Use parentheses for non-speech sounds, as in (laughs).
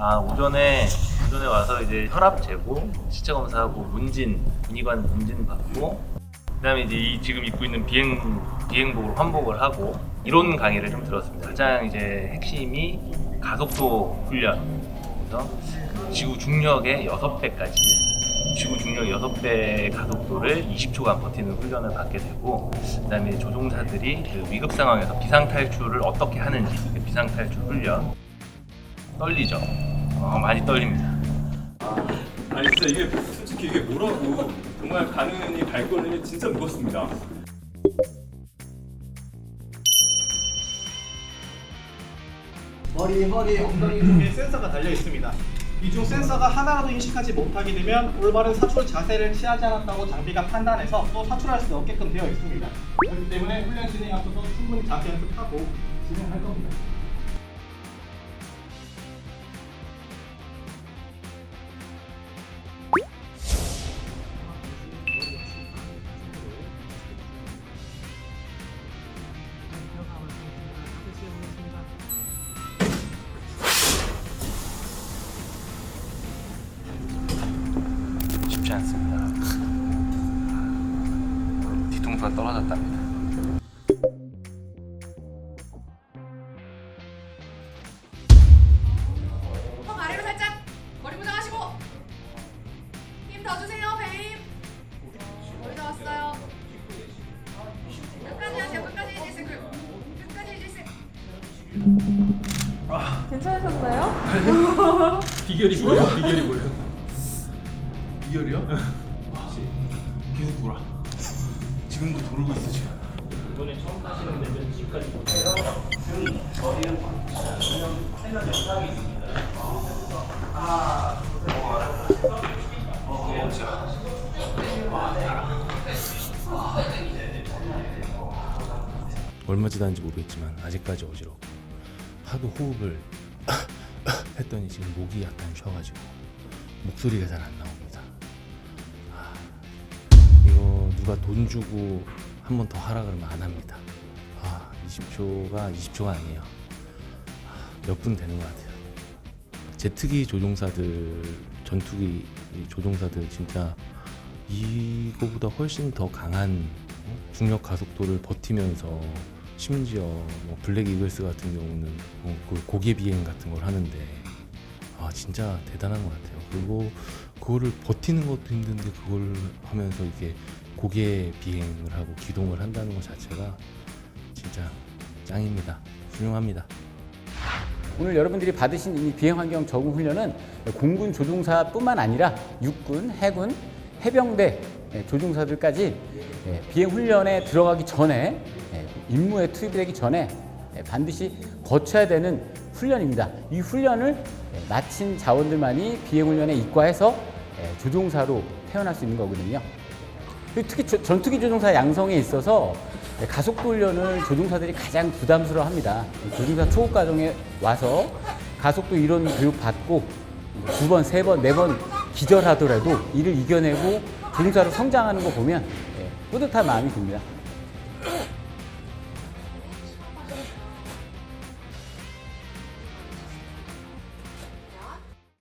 아 오전에 오전에 와서 이제 혈압 재고 시체 검사하고 문진 군의관 문진 받고 그다음에 이제 이 지금 입고 있는 비행 비행복을 환복을 하고 이론 강의를 좀 들었습니다. 가장 이제 핵심이 가속도 훈련. 그래서 그 지구 중력의 6배까지 지구 중력 6배 가속도를 20초간 버티는 훈련을 받게 되고 그다음에 조종사들이 그 위급 상황에서 비상 탈출을 어떻게 하는지 그 비상 탈출 훈련 떨리죠. 어, 많이 떨립니다. 아니 진짜 이게 솔직히 이게 뭐라고 정말 가는이 발걸음이 진짜 무겁습니다. 머리, 허리, 엉덩이 (clears throat) 쪽에 센서가 달려 있습니다. 이 중 센서가 하나라도 인식하지 못하게 되면 올바른 사출 자세를 취하지 않았다고 장비가 판단해서 또 사출할 수 없게끔 되어 있습니다. 그렇기 때문에 훈련 진행 앞서서 충분히 자세 연습하고 진행할 겁니다. 쉽지 않습니다. 뒤통수가 떨어졌답니다. 턱 아래로 살짝 머리 고정하시고 힘 더 주세요 배임 머리 다 왔어요 끝까지 하세요 끝까지 해주세요 그 끝까지 해주세요 괜찮으셨나요? (laughs) 비결이 뭐예요? 비결이 뭐예요? 비결이요? 계속 돌아. 지금도 돌고 있어 지금. 이번에 처음 타시는 데는 지금까지 못해요. 저희는 생각 영상이 있습니다. 아, 어, 자. 얼마 지났는지 모르겠지만 아직까지 어지러워. 하도 호흡을 (laughs) 했더니 지금 목이 약간 쉬어가지고 목소리가 잘 안. 아, 이거 누가 돈 주고 한 번 더 하라 그러면 안 합니다. 아, 20초가 20초가 아니에요. 몇분 되는 것 같아요. 제트기 조종사들, 전투기 조종사들 진짜 이거보다 훨씬 더 강한 어? 중력 가속도를 버티면서 심지어 뭐 블랙 이글스 같은 경우는 어, 그 고개 비행 같은 걸 하는데 아 진짜 대단한 것 같아요. 그리고 그거를 버티는 것도 힘든데 그걸 하면서 이게 고개 비행을 하고 기동을 한다는 것 자체가 진짜 짱입니다. 훌륭합니다. 오늘 여러분들이 받으신 이 비행 환경 적응 훈련은 공군 조종사뿐만 아니라 육군, 해군, 해병대 예, 조종사들까지 예, 비행 훈련에 들어가기 전에 예, 임무에 투입이 되기 전에 예, 반드시 거쳐야 되는 훈련입니다. 이 훈련을 예, 마친 자원들만이 비행 훈련에 입과해서 예, 조종사로 태어날 수 있는 거거든요. 특히 조- 전투기 조종사 양성에 있어서 가속도 훈련을 조종사들이 가장 부담스러워 합니다. 조종사 초급 과정에 와서 가속도 이론 교육 받고 두 번, 세 번, 네 번 기절하더라도 이를 이겨내고 조종사로 성장하는 거 보면 예, 뿌듯한 마음이 듭니다.